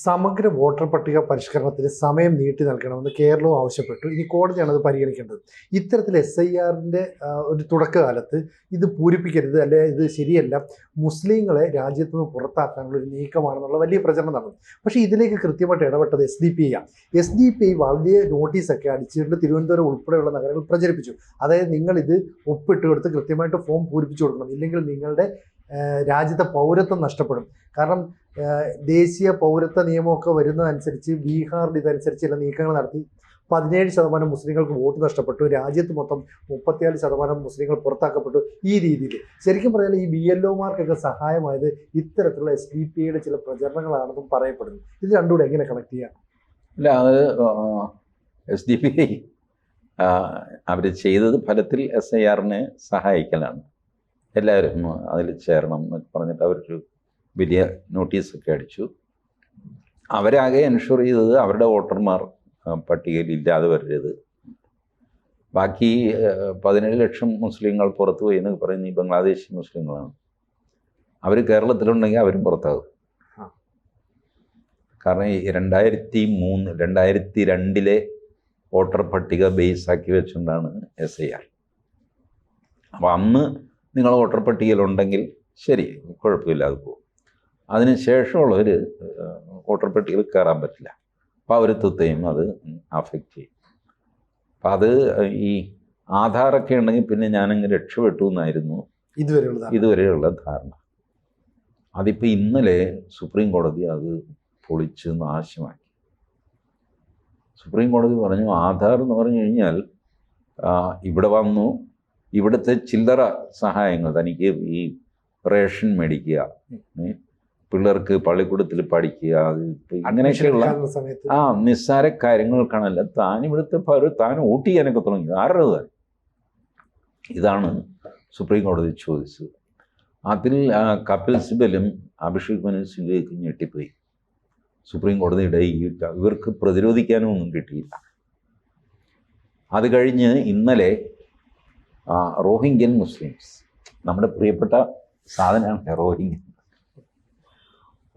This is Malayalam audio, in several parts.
സമഗ്ര വോട്ടർ പട്ടിക പരിഷ്കരണത്തിന് സമയം നീട്ടി നൽകണമെന്ന് കേരളവും ആവശ്യപ്പെട്ടു. ഇനി കോടതിയാണ് അത് പരിഗണിക്കേണ്ടത്. ഇത്തരത്തിൽ എസ് ഐ ആറിന്റെ ഒരു തുടക്കകാലത്ത് ഇത് പൂരിപ്പിക്കരുത് അല്ലെ ഇത് ശരിയല്ല. മുസ്ലിങ്ങളെ രാജ്യത്ത് നിന്ന് പുറത്താക്കാനുള്ള ഒരു നീക്കമാണെന്നുള്ള വലിയ പ്രചരണം നടന്നു. പക്ഷേ ഇതിലേക്ക് കൃത്യമായിട്ട് ഇടപെട്ടത് എസ് ഡി പി ഐ ആണ് എസ് ഡി പി ഐ വലിയ നോട്ടീസൊക്കെ അടിച്ചിട്ട് തിരുവനന്തപുരം ഉൾപ്പെടെയുള്ള നഗരങ്ങൾ പ്രചരിപ്പിച്ചു. അതായത് നിങ്ങൾ ഇത് ഒപ്പിട്ട് കൊടുത്ത് കൃത്യമായിട്ട് ഫോം പൂരിപ്പിച്ചു കൊടുക്കണം. ഇല്ലെങ്കിൽ നിങ്ങളുടെ രാജ്യത്തെ പൗരത്വം നഷ്ടപ്പെടും. കാരണം ദേശീയ പൗരത്വ നിയമമൊക്കെ വരുന്നതനുസരിച്ച് ബീഹാറിൽ ഇതനുസരിച്ച് ചില നീക്കങ്ങൾ നടത്തി പതിനേഴ് ശതമാനം മുസ്ലിങ്ങൾക്ക് വോട്ട് നഷ്ടപ്പെട്ടു. രാജ്യത്ത് മൊത്തം മുപ്പത്തിനാല് ശതമാനം മുസ്ലിങ്ങൾ പുറത്താക്കപ്പെട്ടു ഈ രീതിയിൽ. ശരിക്കും പറഞ്ഞാൽ ഈ ബി എൽ ഒമാർക്കൊക്കെ സഹായമായത് ഇത്തരത്തിലുള്ള എസ് ഡി പി ഐയുടെ ചില പ്രചരണങ്ങളാണെന്നും പറയപ്പെടുന്നു. ഇത് രണ്ടുകൂടെ എങ്ങനെ കണക്ട് ചെയ്യാം? അല്ല അത് എസ് ഡി പി ഐ അവർ ചെയ്തത് ഫലത്തിൽ എസ് ഐ ആറിനെ സഹായിക്കലാണ്. എല്ലാവരും അതിൽ ചേരണം എന്നൊക്കെ പറഞ്ഞിട്ട് അവരൊരു വലിയ നോട്ടീസൊക്കെ അടിച്ചു. അവരാകെ എൻഷുർ ചെയ്തത് അവരുടെ വോട്ടർമാർ പട്ടികയിൽ ഇല്ലാതെ വരരുത്. ബാക്കി പതിനേഴ് ലക്ഷം മുസ്ലിങ്ങൾ പുറത്തു പോയി എന്നൊക്കെ പറയുന്ന ഈ ബംഗ്ലാദേശി മുസ്ലിങ്ങളാണ്. അവർ കേരളത്തിലുണ്ടെങ്കിൽ അവരും പുറത്താകും. കാരണം ഈ രണ്ടായിരത്തി മൂന്ന് രണ്ടായിരത്തി രണ്ടിലെ വോട്ടർ പട്ടിക ബേസ് ആക്കി വെച്ചുകൊണ്ടാണ് എസ് ഐ ആർ അപ്പോൾ അന്ന് നിങ്ങൾ വോട്ടർ പട്ടികയിലുണ്ടെങ്കിൽ ശരി കുഴപ്പമില്ലാതെ പോകും അതിന് ശേഷമുള്ളവർ വോട്ടർ പട്ടികയിൽ കയറാൻ പറ്റില്ല. പൗരത്വത്തെയും അത് അഫക്റ്റ് ചെയ്യും. അപ്പം അത് ഈ ആധാറൊക്കെ ഉണ്ടെങ്കിൽ പിന്നെ ഞാനങ്ങ് രക്ഷപ്പെട്ടു എന്നായിരുന്നു ഇതുവരെയുള്ള ഇതുവരെയുള്ള ധാരണ. അതിപ്പോൾ ഇന്നലെ സുപ്രീം കോടതി അത് പൊളിച്ച് നാശമാക്കി. സുപ്രീം കോടതി പറഞ്ഞു ആധാർ എന്ന് പറഞ്ഞു കഴിഞ്ഞാൽ ഇവിടെ വന്നു ഇവിടുത്തെ ചില്ലറ സഹായങ്ങൾ തനിക്ക് ഈ റേഷൻ മേടിക്കുക പിള്ളേർക്ക് പള്ളിക്കൂടത്തിൽ പഠിക്കുക അങ്ങനെയൊക്കെയുള്ള ആ നിസ്സാര കാര്യങ്ങൾക്കാണല്ല താൻ ഇവിടുത്തെ താൻ വോട്ട് ചെയ്യാനൊക്കെ തുടങ്ങി ആരുടെ താൻ? ഇതാണ് സുപ്രീം കോടതി ചോദിച്ചത്. അതിൽ കപിൽ സിബലും അഭിഷേക് മനു സിംഗയ്ക്ക് ഞെട്ടിപ്പോയി. സുപ്രീം കോടതിയുടെ ഈ ഇവർക്ക് പ്രതിരോധിക്കാനും ഒന്നും കിട്ടിയില്ല. അത് കഴിഞ്ഞ് ഇന്നലെ റോഹിംഗ്യൻ മുസ്ലിംസ്. നമ്മുടെ പ്രിയപ്പെട്ട സാധനമാണ് റോഹിംഗ്യൻ.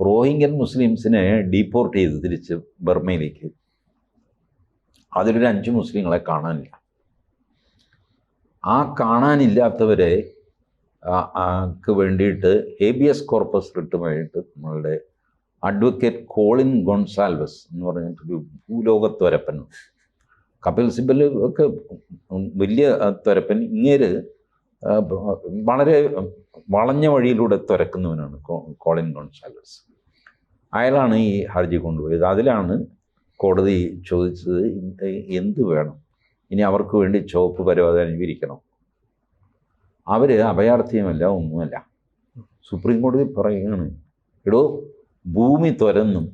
റോഹിംഗ്യൻ മുസ്ലിംസിനെ ഡീപ്പോർട്ട് ചെയ്ത് തിരിച്ച് ബർമയിലേക്ക്. അതിലൊരു അഞ്ച് മുസ്ലിങ്ങളെ കാണാനില്ല. ആ കാണാനില്ലാത്തവരെ ആ, ആക്ക് വേണ്ടിയിട്ട് ഹേബിയസ് കോർപ്പസ് റിട്ടുമായിട്ട് നമ്മളുടെ അഡ്വക്കേറ്റ് കോളിൻ ഗൊൺസാൽവസ് എന്ന് പറഞ്ഞിട്ടൊരു ഭൂലോകത്വരപ്പൻ കപിൽ സിബൽ ഒക്കെ വലിയ തുരപ്പൻ ഇങ്ങേര് വളരെ വളഞ്ഞ വഴിയിലൂടെ തുരക്കുന്നവനാണ് കോളിൻ ഗോൺസാലസ്. അയാളാണ് ഈ ഹർജി കൊണ്ടുപോയത്. അതിലാണ് കോടതി ചോദിച്ചത് എന്ത് വേണം? ഇനി അവർക്ക് വേണ്ടി ചുവപ്പ് പരവാതെ അനുകരിക്കണം അവർ അഭയാർത്ഥിയുമല്ല ഒന്നുമല്ല. സുപ്രീം കോടതി പറയുകയാണ് എടോ ഭൂമി തുരന്നും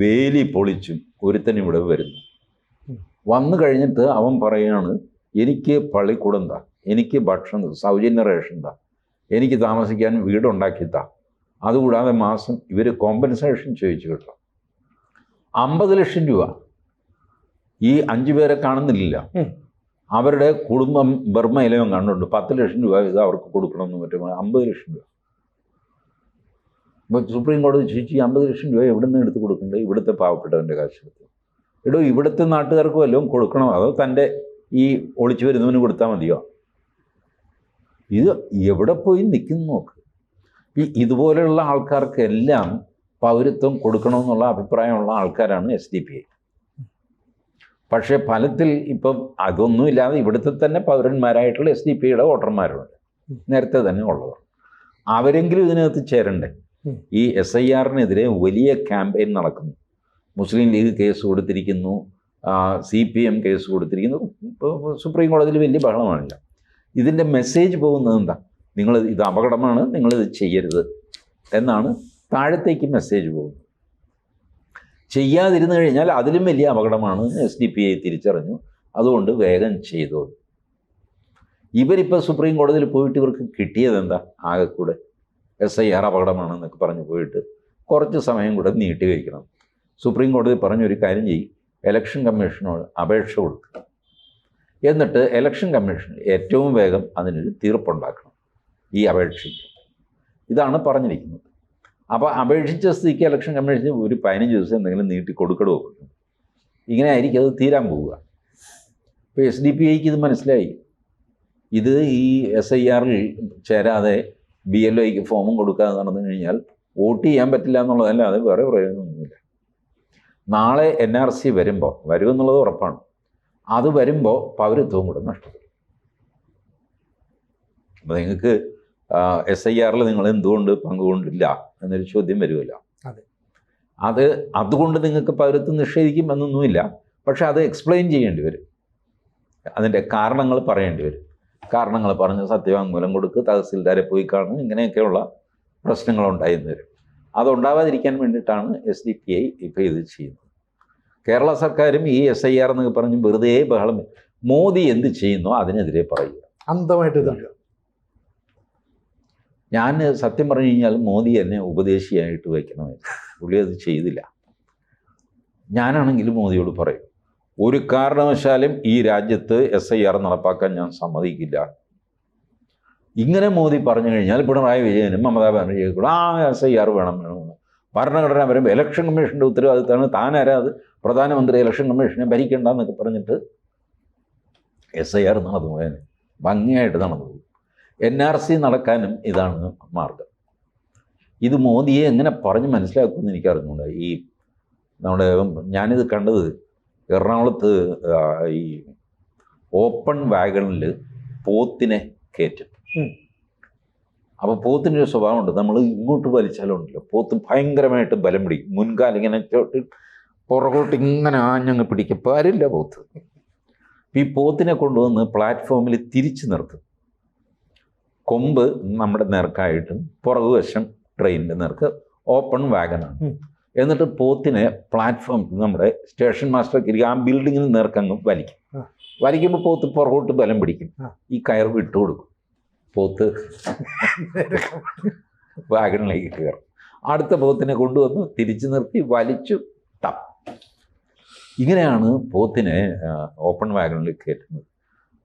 വേലി പൊളിച്ചും ഒരുത്തൻ ഇവിടെ വരുന്നു. വന്നു കഴിഞ്ഞിട്ട് അവൻ പറയുകയാണ് എനിക്ക് പള്ളിക്കൂടം താ എനിക്ക് ഭക്ഷണം സൗജന്യ റേഷൻ താ. എനിക്ക് താമസിക്കാൻ വീടുണ്ടാക്കി താ. അതുകൂടാതെ മാസം ഇവർ കോമ്പൻസേഷൻ ചോദിച്ചു കേട്ടോ. അമ്പത് ലക്ഷം രൂപ. ഈ അഞ്ചു പേരെ കാണുന്നില്ല. അവരുടെ കുടുംബം ബർമ്മയിലും കണ്ടുണ്ട് പത്ത് ലക്ഷം രൂപ ഇത് അവർക്ക് കൊടുക്കണമെന്ന് പറ്റും അമ്പത് ലക്ഷം രൂപ. ഇപ്പോൾ സുപ്രീം കോടതി ചോദിച്ചു ഈ അമ്പത് ലക്ഷം രൂപ എവിടെ നിന്ന് എടുത്ത് കൊടുക്കണ്ടേ ഇവിടുത്തെ പാവപ്പെട്ടവന്റെ കാശ് എടുത്ത്. എടോ ഇവിടുത്തെ നാട്ടുകാർക്ക് വല്ലതും കൊടുക്കണോ? അതോ തന്റെ ഈ ഒളിച്ചു വരുന്നവന് കൊടുത്താൽ മതിയോ? ഇത് എവിടെ പോയി നിൽക്കുന്നു നോക്ക്. ഈ ഇതുപോലെയുള്ള ആൾക്കാർക്കെല്ലാം പൗരത്വം കൊടുക്കണമെന്നുള്ള അഭിപ്രായമുള്ള ആൾക്കാരാണ് എസ് ഡി പി ഐ. പക്ഷേ ഫലത്തിൽ ഇപ്പം അതൊന്നുമില്ലാതെ ഇവിടുത്തെ തന്നെ പൗരന്മാരായിട്ടുള്ള എസ് ഡി പി ഐയുടെ വോട്ടർമാരുണ്ട്. നേരത്തെ തന്നെ ഉള്ളവർ. അവരെങ്കിലും ഇതിനകത്ത് ചേരണ്ടേ? ഈ എസ് ഐ ആറിനെതിരെ വലിയ ക്യാമ്പയിൻ നടക്കുന്നു. മുസ്ലിം ലീഗ് കേസ് കൊടുത്തിരിക്കുന്നു സി പി എം കേസ് കൊടുത്തിരിക്കുന്നു. സുപ്രീം കോടതിയിൽ വലിയ ബഹളമാണില്ല. ഇതിന്റെ മെസ്സേജ് പോകുന്നത് എന്താ? നിങ്ങൾ ഇത് അപകടമാണ് നിങ്ങളിത് ചെയ്യരുത് എന്നാണ് താഴത്തേക്ക് മെസ്സേജ് പോകുന്നത്. ചെയ്യാതിരുന്നു കഴിഞ്ഞാൽ അതിലും വലിയ അപകടമാണ് എസ് ഡി പി ഐ തിരിച്ചറിഞ്ഞു. അതുകൊണ്ട് വേഗം ചെയ്തു. ഇവരിപ്പോൾ സുപ്രീം കോടതിയിൽ പോയിട്ട് ഇവർക്ക് കിട്ടിയത് എന്താ? ആകെക്കൂടെ എസ് ഐ ആർ അപകടമാണെന്നൊക്കെ പറഞ്ഞ് പോയിട്ട് കുറച്ച് സമയം കൂടെ നീട്ടി വയ്ക്കണം. സുപ്രീം കോടതി പറഞ്ഞൊരു കാര്യം ചെയ്യും ഇലക്ഷൻ കമ്മീഷനോട് അപേക്ഷ കൊടുക്കുക എന്നിട്ട് ഇലക്ഷൻ കമ്മീഷൻ ഏറ്റവും വേഗം അതിനൊരു തീർപ്പുണ്ടാക്കണം ഈ അപേക്ഷയ്ക്ക്. ഇതാണ് പറഞ്ഞിരിക്കുന്നത്. അപ്പോൾ അപേക്ഷിച്ച സ്ഥിതിക്ക് ഇലക്ഷൻ കമ്മീഷൻ ഒരു പതിനഞ്ച് ദിവസം എന്തെങ്കിലും നീട്ടി കൊടുക്കടോ ഇങ്ങനെ ആയിരിക്കും അത് തീരാൻ പോവുക. ഇപ്പോൾ എസ് ഡി പി ഐക്ക് ഇത് മനസ്സിലായി. ഇത് ഈ എസ് ഐ ആറിൽ ചേരാതെ ബി എൽ ഒയ്ക്ക് ഫോമും കൊടുക്കാതെ നടന്നു കഴിഞ്ഞാൽ വോട്ട് ചെയ്യാൻ പറ്റില്ല എന്നുള്ളതല്ലാതെ വേറെ പ്രയോജനമൊന്നുമില്ല. നാളെ എൻ ആർ സി വരുമ്പോൾ വരുമെന്നുള്ളത് ഉറപ്പാണ്. അത് വരുമ്പോൾ പൗരത്വം കൂടെ നഷ്ടപ്പെടും. അപ്പോൾ നിങ്ങൾക്ക് എസ് ഐ ആറിൽ നിങ്ങൾ എന്തുകൊണ്ട് പങ്കുകൊണ്ടില്ല എന്നൊരു ചോദ്യം വരുമല്ലോ. അതെ. അത് അതുകൊണ്ട് നിങ്ങൾക്ക് പൗരത്വം നിഷേധിക്കും എന്നൊന്നുമില്ല പക്ഷെ അത് എക്സ്പ്ലെയിൻ ചെയ്യേണ്ടി വരും. അതിന്റെ കാരണങ്ങൾ പറയേണ്ടി വരും. കാരണങ്ങൾ പറഞ്ഞ് സത്യവാങ്മൂലം കൊടുക്ക് തഹസിൽദാരെ പോയി കാണും. ഇങ്ങനെയൊക്കെയുള്ള പ്രശ്നങ്ങളുണ്ടായിരുന്നു വരും. അതുണ്ടാവാതിരിക്കാൻ വേണ്ടിയിട്ടാണ് എസ് ഡി പി ഐ ഇപ്പോൾ ഇത് ചെയ്യുന്നത്. കേരള സർക്കാരും ഈ എസ് ഐ ആർ എന്നൊക്കെ പറഞ്ഞ് വെറുതെ ബഹളം മോദി എന്ത് ചെയ്യുന്നോ അതിനെതിരെ പറയുക. അന്തമായിട്ട് ഞാൻ സത്യം പറഞ്ഞു കഴിഞ്ഞാൽ മോദി എന്നെ ഉപദേശിയായിട്ട് വയ്ക്കണമായിരുന്നു. പുള്ളി അത് ചെയ്തില്ല. ഞാനാണെങ്കിൽ മോദിയോട് പറയും ഒരു കാരണവശാലും ഈ രാജ്യത്ത് എസ് ഐ ആർ നടപ്പാക്കാൻ ഞാൻ സമ്മതിക്കില്ല. ഇങ്ങനെ മോദി പറഞ്ഞു കഴിഞ്ഞാൽ പിണറായി വിജയനും മമതാ ബാനർജിയും കൂടെ ആ എസ് ഐ ആർ വേണം വേണമെന്ന് ഭരണഘടന വരുമ്പോൾ ഇലക്ഷൻ കമ്മീഷന്റെ ഉത്തരവാദിത്തമാണ് താനാരാ അത്? പ്രധാനമന്ത്രി ഇലക്ഷൻ കമ്മീഷനെ ഭരിക്കേണ്ടെന്നൊക്കെ പറഞ്ഞിട്ട് എസ് ഐ ആർ നടന്നു പോയാൽ ഭംഗിയായിട്ട് നടന്നു പോകും എൻ ആർ സി നടക്കാനും ഇതാണ് മാർഗം. ഇത് മോദിയെ എങ്ങനെ പറഞ്ഞ് മനസ്സിലാക്കുമെന്ന് എനിക്ക് അറിഞ്ഞുകൂടാ ഈ നമ്മുടെ ഞാനിത് കണ്ടത് എറണാകുളത്ത് ഈ ഓപ്പൺ വാഗണിൽ പോത്തിനെ കയറ്റും. അപ്പോൾ പോത്തിന്റെ ഒരു സ്വഭാവമുണ്ട്. നമ്മൾ ഇങ്ങോട്ട് വലിച്ചാലും ഉണ്ടല്ലോ പോത്ത് ഭയങ്കരമായിട്ട് ബലം പിടിക്കും. മുൻകാലം ഇങ്ങനെ പുറകോട്ട് ഇങ്ങനെ ആഞ്ഞങ്ങ് പിടിക്കും. പാരില്ല പോത്ത്. ഈ പോത്തിനെ കൊണ്ടുവന്ന് പ്ലാറ്റ്ഫോമിൽ തിരിച്ചു നിർത്തും. കൊമ്പ് നമ്മുടെ നിരക്കായിട്ടും പുറക് വശം ട്രെയിനിന്റെ നേർക്ക് ഓപ്പൺ വാഗനാണ്. എന്നിട്ട് പോത്തിനെ പ്ലാറ്റ്ഫോം നമ്മുടെ സ്റ്റേഷൻ മാസ്റ്റർ ഇരിക്കും. ആ ബിൽഡിങ്ങിന് നിരക്കങ്ങ് വലിക്കും. വലിക്കുമ്പോൾ പോത്ത് പുറകോട്ട് ബലം പിടിക്കും. ഈ കയർ വിട്ടു കൊടുക്കും പോത്ത്. വാഗണിലേക്ക് കയറും. അടുത്ത പോത്തിനെ കൊണ്ടുവന്ന് തിരിച്ചു നിർത്തി വലിച്ചു തപ്പ് ഇങ്ങനെയാണ് പോത്തിനെ ഓപ്പൺ വാഗണിൽ കയറ്റുന്നത്.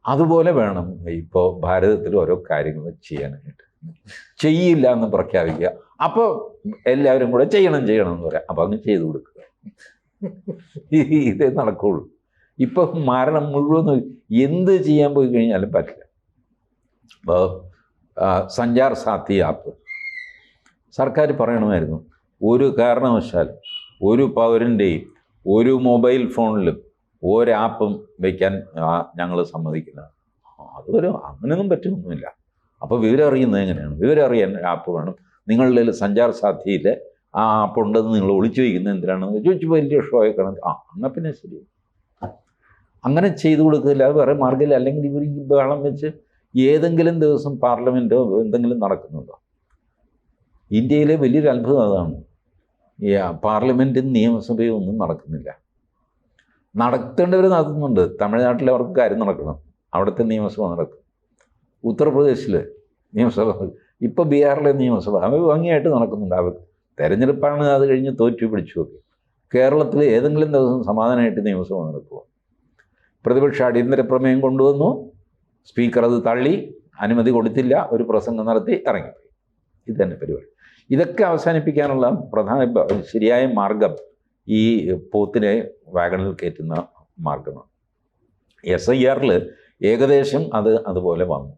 അതുപോലെ വേണം ഇപ്പോൾ ഭാരതത്തിൽ ഓരോ കാര്യങ്ങൾ ചെയ്യാനായിട്ട്. ചെയ്യില്ല എന്ന് പ്രഖ്യാപിക്കുക. അപ്പോൾ എല്ലാവരും കൂടെ ചെയ്യണം ചെയ്യണം എന്ന് പറയാം. അപ്പോൾ അങ്ങ് ചെയ്തു കൊടുക്കുക. ഇതേ നടക്കുള്ളൂ. ഇപ്പം മരണം മുഴുവൻ എന്ത് ചെയ്യാൻ പോയി കഴിഞ്ഞാലും പറ്റില്ല. സഞ്ചാർ സാത്തി ആപ്പ്. സർക്കാർ പറയണമായിരുന്നു ഒരു കാരണവശാൽ ഒരു പൗരന്റെയും ഒരു മൊബൈൽ ഫോണിലും ഒരാപ്പും വയ്ക്കാൻ ഞങ്ങൾ സമ്മതിക്കില്ല അതൊരു അങ്ങനെയൊന്നും പറ്റുമൊന്നുമില്ല അപ്പോൾ വിവരം അറിയുന്നത് എങ്ങനെയാണ്? വിവരം അറിയാൻ ആപ്പ് വേണം. നിങ്ങളുടെ സഞ്ചാർ സാധ്യയിൽ ആ ആപ്പ് ഉണ്ടെന്ന് നിങ്ങൾ ഒളിച്ചു വയ്ക്കുന്നത് എന്തിനാണെന്ന് ചോദിച്ചു വലിയ ഷോ ആയിക്കണം ആ എന്നാൽ പിന്നെ ശരി അങ്ങനെ ചെയ്തു കൊടുക്കില്ല അത് വേറെ മാർഗമില്ല. അല്ലെങ്കിൽ ഇവർ ഈ ബഹളം വെച്ച് ഏതെങ്കിലും ദിവസം പാർലമെന്റോ എന്തെങ്കിലും നടക്കുന്നുണ്ടോ? ഇന്ത്യയിലെ വലിയൊരു അത്ഭുതം അതാണ്. പാർലമെന്റും നിയമസഭയും ഒന്നും നടക്കുന്നില്ല. നടത്തേണ്ടവർ നടത്തുന്നുണ്ട്. തമിഴ്നാട്ടിൽ അവർക്ക് കാര്യം നടക്കണം. അവിടുത്തെ നിയമസഭ നടക്കും. ഉത്തർപ്രദേശിൽ നിയമസഭ. ഇപ്പോൾ ബീഹാറിലെ നിയമസഭ. അവർ ഭംഗിയായിട്ട് നടക്കുന്നുണ്ട്. അവർ തെരഞ്ഞെടുപ്പാണ് അത് കഴിഞ്ഞ് തോറ്റു പിടിച്ചു നോക്കി കേരളത്തിൽ ഏതെങ്കിലും ദിവസം സമാധാനമായിട്ട് നിയമസഭ നടക്കുമോ പ്രതിപക്ഷ അടിയന്തര പ്രമേയം കൊണ്ടുവന്നു. സ്പീക്കർ അത് തള്ളി അനുമതി കൊടുത്തില്ല ഒരു പ്രസംഗം നടത്തി ഇറങ്ങിപ്പോയി ഇത് തന്നെ പരിപാടി. ഇതൊക്കെ അവസാനിപ്പിക്കാനുള്ള പ്രധാന ശരിയായ മാർഗം ഈ പോത്തിനെ വാഗണിൽ കയറ്റുന്ന മാർഗമാണ്. എസ് ഐ ആറിൽ ഏകദേശം അത് അതുപോലെ വന്നു.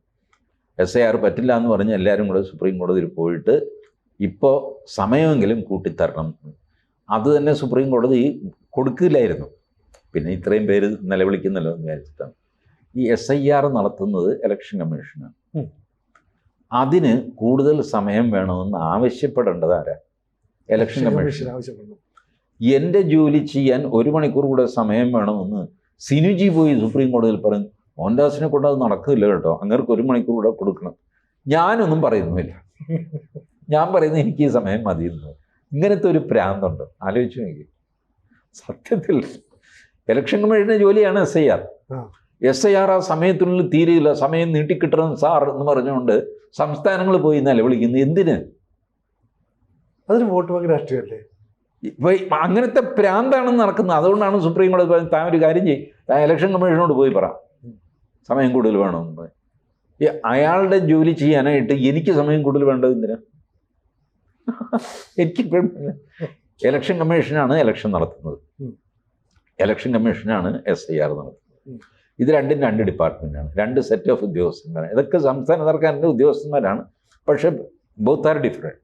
എസ് ഐ ആർ പറ്റില്ല എന്ന് പറഞ്ഞ് എല്ലാവരും കൂടെ സുപ്രീം കോടതിയിൽ പോയിട്ട് ഇപ്പോൾ സമയമെങ്കിലും കൂട്ടിത്തരണം. അത് തന്നെ സുപ്രീം കോടതി കൊടുക്കില്ലായിരുന്നു. പിന്നെ ഇത്രയും പേര് നിലവിളിക്കുന്നല്ലോ എന്ന് വിചാരിച്ചിട്ടാണ്. ഈ എസ് ഐ ആർ നടത്തുന്നത് ഇലക്ഷൻ കമ്മീഷനാണ് അതിന് കൂടുതൽ സമയം വേണമെന്ന് ആവശ്യപ്പെടേണ്ടത് ആരാ? ഇലക്ഷൻ കമ്മീഷൻ എന്റെ ജോലി ചെയ്യാൻ ഒരു മണിക്കൂർ കൂടെ സമയം വേണമെന്ന് സിനുജി പോയി സുപ്രീം കോടതിയിൽ പറഞ്ഞു മോഹൻദാസിനെ കൊണ്ട് അത് നടക്കില്ല കേട്ടോ. അങ്ങേർക്ക് ഒരു മണിക്കൂർ കൂടെ കൊടുക്കണം. ഞാനൊന്നും പറയുന്നുമില്ല ഞാൻ പറയുന്നത് എനിക്ക് ഈ സമയം മതി എന്ന്. ഇങ്ങനത്തെ ഒരു പ്രാന്തുണ്ട്. ആലോചിച്ചു നോക്കി സത്യത്തിൽ ഇലക്ഷൻ കമ്മീഷന്റെ ജോലിയാണ് S I R. S I R ആ സമയത്തിനുള്ളിൽ തീരെയില്ല. സമയം നീട്ടിക്കിട്ടണം സാർ എന്ന് പറഞ്ഞുകൊണ്ട് സംസ്ഥാനങ്ങൾ പോയി നിലവിളിക്കുന്നു എന്തിന്? അതൊരു വോട്ട് ബാങ്ക് രാഷ്ട്രീയമല്ലേ? ഇപ്പൊ അങ്ങനത്തെ പ്രാന്താണ് നടക്കുന്നത് അതുകൊണ്ടാണ് സുപ്രീം കോടതി പറഞ്ഞത് താൻ ഒരു കാര്യം ചെയ്യും. താൻ ഇലക്ഷൻ കമ്മീഷനോട് പോയി പറ. സമയം കൂടുതൽ വേണമെന്ന്. ഈ അയാളുടെ ജോലി ചെയ്യാനായിട്ട് എനിക്ക് സമയം കൂടുതൽ വേണ്ടത് എന്തിനാ? എനിക്ക് ഇലക്ഷൻ കമ്മീഷനാണ് ഇലക്ഷൻ നടത്തുന്നത്. ഇലക്ഷൻ കമ്മീഷനാണ് എസ് ഐ ആർ നടത്തുന്നത്. ഇത് രണ്ടും രണ്ട് ഡിപ്പാർട്ട്മെന്റാണ് രണ്ട് സെറ്റ് ഓഫ് ഉദ്യോഗസ്ഥന്മാരാണ്. ഇതൊക്കെ സംസ്ഥാന സർക്കാരിന്റെ ഉദ്യോഗസ്ഥന്മാരാണ്. പക്ഷേ ബോത്ത് ആർ ഡിഫറെന്റ്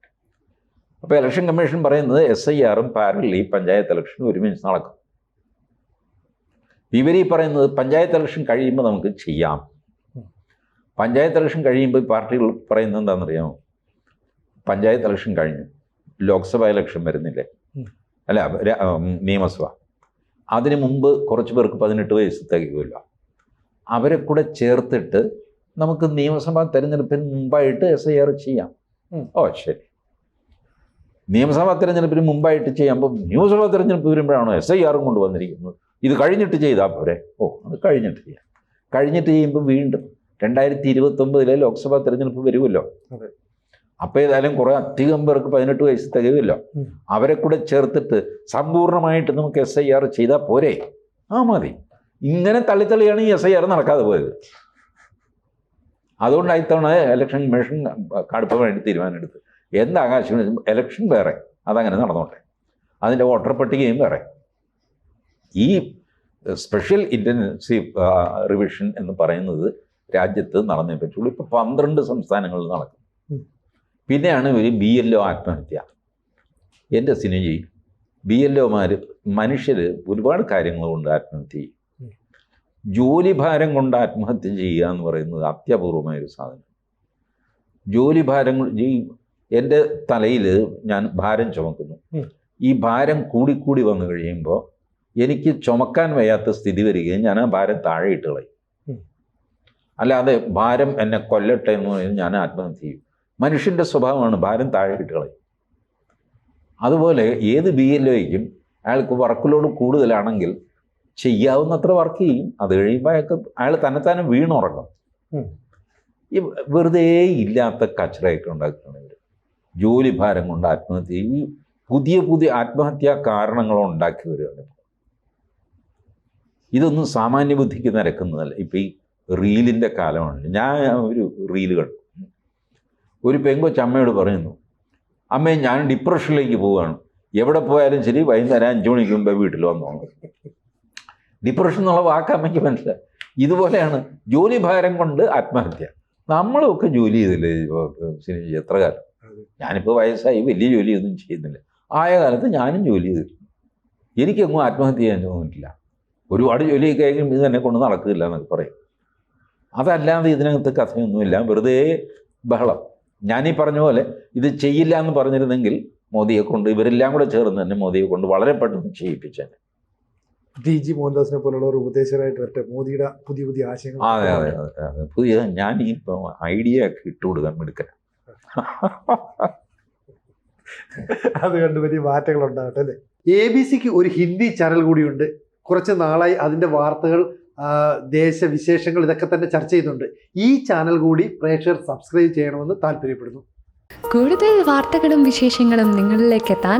അപ്പോൾ ഇലക്ഷൻ കമ്മീഷൻ പറയുന്നത് എസ് ഐ ആറും പാരലി പഞ്ചായത്ത് ഇലക്ഷനും ഒരുമിച്ച് നടക്കും. ഇവർ ഈ പറയുന്നത് പഞ്ചായത്ത് ഇലക്ഷൻ കഴിയുമ്പോൾ നമുക്ക് ചെയ്യാം. പഞ്ചായത്ത് ഇലക്ഷൻ കഴിയുമ്പോൾ ഈ പാർട്ടികൾ പറയുന്നത് എന്താണെന്നറിയാമോ? പഞ്ചായത്ത് ഇലക്ഷൻ കഴിഞ്ഞു. ലോക്സഭാ ഇലക്ഷൻ വരുന്നില്ലേ. അല്ല നിയമസഭ. അതിന് മുമ്പ് കുറച്ച് പേർക്ക് പതിനെട്ട് വയസ്സ് തികയുമല്ലോ. അവരെ കൂടെ ചേർത്തിട്ട് നമുക്ക് നിയമസഭാ തെരഞ്ഞെടുപ്പിന് മുമ്പായിട്ട് എസ് ഐ ആർ ചെയ്യാം. ഓ ശരി. നിയമസഭാ തെരഞ്ഞെടുപ്പിന് മുമ്പായിട്ട് ചെയ്യുമ്പോൾ നിയമസഭാ തെരഞ്ഞെടുപ്പ് വരുമ്പോഴാണോ എസ് ഐ ആറും കൊണ്ടുവന്നിരിക്കുന്നത്? ഇത് കഴിഞ്ഞിട്ട് ചെയ്താൽ പോരെ? ഓ അത് കഴിഞ്ഞിട്ട് ചെയ്യാം. കഴിഞ്ഞിട്ട് ചെയ്യുമ്പോൾ വീണ്ടും രണ്ടായിരത്തി ഇരുപത്തൊമ്പതിലെ ലോക്സഭാ തെരഞ്ഞെടുപ്പ് വരുമല്ലോ. അപ്പോൾ ഏതായാലും കുറേ അധികം പേർക്ക് പതിനെട്ട് വയസ്സ് തികയുമല്ലോ. അവരെ കൂടെ ചേർത്തിട്ട് സമ്പൂർണമായിട്ട് നമുക്ക് എസ് ഐ ആർ ചെയ്താൽ പോരെ? ആ മതി. ഇങ്ങനെ തള്ളിത്തള്ളിയാണ് ഈ എസ് ഐ ആർ നടക്കാതെ പോയത്. അതുകൊണ്ട് ഇത്തവണ ഇലക്ഷൻ കമ്മീഷൻ കടുപ്പം വേണ്ടി തീരുമാനമെടുത്ത്. എന്താകാശം ഇലക്ഷൻ വേറെ അതങ്ങനെ നടന്നോട്ടെ. അതിന്റെ വോട്ടർ പട്ടികയും വേറെ. ഈ സ്പെഷ്യൽ ഇന്റൻസീവ് റിവിഷൻ എന്ന് പറയുന്നത് രാജ്യത്ത് നടന്നേ പറ്റുള്ളൂ. ഇപ്പോൾ പന്ത്രണ്ട് സംസ്ഥാനങ്ങളിൽ നടക്കും. പിന്നെയാണ് ഒരു ബി എൽ ഒ ആത്മഹത്യ. എന്റെ സിനിജി ബി എൽ ഒമാർ മനുഷ്യർ ഒരുപാട് കാര്യങ്ങൾ കൊണ്ട് ആത്മഹത്യ ചെയ്യും. ഉം. ജോലി ഭാരം കൊണ്ട് ആത്മഹത്യ ചെയ്യുക എന്ന് പറയുന്നത് അത്യപൂർവമായ ഒരു സാധനം. ജോലി ഭാരം ഈ എന്റെ തലയിൽ ഞാൻ ഭാരം ചുമക്കുന്നു. ഈ ഭാരം കൂടിക്കൂടി വന്നു കഴിയുമ്പോൾ എനിക്ക് ചുമക്കാൻ വയ്യാത്ത സ്ഥിതി വരികയും ഞാൻ ആ ഭാരം താഴെ ഇട്ട് കളയും അല്ലാതെ ഭാരം എന്നെ കൊല്ലട്ടെ എന്ന് പറയുന്നത് ഞാൻ ആത്മഹത്യ ചെയ്യും. മനുഷ്യന്റെ സ്വഭാവമാണ് ഭാരം താഴെ ഇട്ട് കളയും. അതുപോലെ ഏത് ബി എൽ ഒയ്ക്കും അയാൾക്ക് വർക്ക് ലോഡ് കൂടുതലാണെങ്കിൽ ചെയ്യാവുന്നത്ര വർക്ക് ചെയ്യും. അത് കഴിയുമ്പോൾ അയാൾക്ക് അയാൾ തന്നെത്താനെ വീണുറങ്ങും. ഈ വെറുതെ ഇല്ലാത്ത കച്ചറയൊക്കെ ഉണ്ടാക്കുകയാണ് ഇവർ ജോലി ഭാരം കൊണ്ട് ആത്മഹത്യ ഈ പുതിയ പുതിയ ആത്മഹത്യാ കാരണങ്ങൾ ഉണ്ടാക്കി വരികയാണ്. ഇതൊന്നും സാമാന്യ ബുദ്ധിക്ക് നിരക്കുന്നതല്ല. ഇപ്പം ഈ റീലിന്റെ കാലമാണ് ഞാൻ ഒരു റീൽ കണ്ടു. ഒരു പെങ്കൊച്ച് അമ്മയോട് പറയുന്നു അമ്മേ ഞാൻ ഡിപ്രഷനിലേക്ക് പോവുകയാണ്. എവിടെ പോയാലും ശരി വൈകുന്നേരം അഞ്ചു മണിക്ക് മുമ്പേ വീട്ടിൽ വന്നോളൂ. ഡിപ്രഷൻ എന്നുള്ള വാക്ക് അമ്മയ്ക്ക് മനസ്സിലായി. ഇതുപോലെയാണ് ജോലി ഭാരം കൊണ്ട് ആത്മഹത്യ. നമ്മളൊക്കെ ജോലി ചെയ്തില്ലേ? സിനിമ എത്ര കാലം. ഞാനിപ്പോൾ വയസ്സായി വലിയ ജോലിയൊന്നും ചെയ്യുന്നില്ല. ആയ കാലത്ത് ഞാനും ജോലി ചെയ്തിട്ടുണ്ട് എനിക്കെങ്ങും ആത്മഹത്യ ചെയ്യാൻ തോന്നിയിട്ടില്ല. ഒരുപാട് ജോലി ആയിരിക്കും ഇത് തന്നെ കൊണ്ട് നടക്കില്ല എന്നൊക്കെ പറയും. അതല്ലാതെ ഇതിനകത്ത് കഥയൊന്നുമില്ല. വെറുതെ ബഹളം. ഞാനീ പറഞ്ഞ പോലെ ഇത് ചെയ്യില്ല എന്ന് പറഞ്ഞിരുന്നെങ്കിൽ മോദിയെ കൊണ്ട് ഇവരെല്ലാം കൂടെ ചേർന്ന് തന്നെ മോദിയെ കൊണ്ട് വളരെ പെട്ടെന്ന് ചെയ്യിപ്പിച്ചേനെ. ടി ജി മോഹൻദാസിനെ പോലുള്ള ഒരു ഉപദേശകരായിട്ട് വരട്ടെ. മോദിയുടെ പുതിയ പുതിയ ആശയങ്ങൾ അതെ അതെ അതെ പുതിയ ഞാൻ ഈ ഐഡിയ ഒക്കെ ഇട്ടുകൊടുക്കാൻ എടുക്കാൻ അത് കണ്ട് വലിയ മാറ്റങ്ങൾ ഉണ്ടാകട്ടെ അല്ലേ? എ ബി സിക്ക് ഒരു ഹിന്ദി ചാനൽ കൂടിയുണ്ട്. കുറച്ച് നാളായി അതിന്റെ വാർത്തകൾ ദേശവിശേഷങ്ങൾ ഇതൊക്കെ തന്നെ ചർച്ച ചെയ്യുന്നുണ്ട്. ഈ ചാനൽ കൂടി പ്രേക്ഷകർ സബ്സ്ക്രൈബ് ചെയ്യണമെന്ന് താല്പര്യപ്പെടുന്നു. കൂടുതൽ വാർത്തകളും വിശേഷങ്ങളും നിങ്ങളിലേക്ക് എത്താൻ